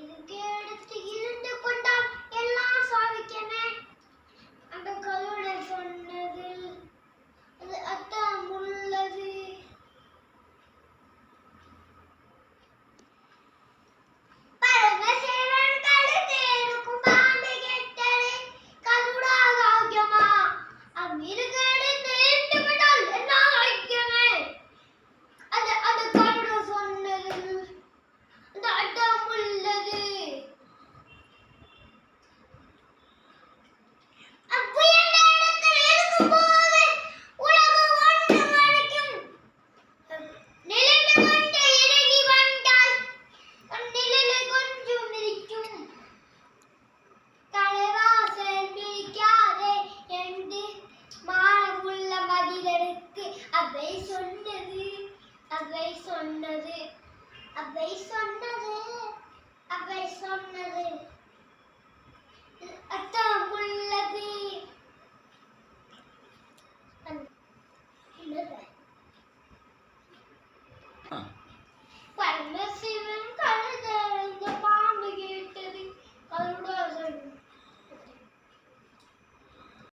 இதுக்கே எடுத்துட்டு அவை சொன்னது அவை சொன்னது அவை சொன்னது.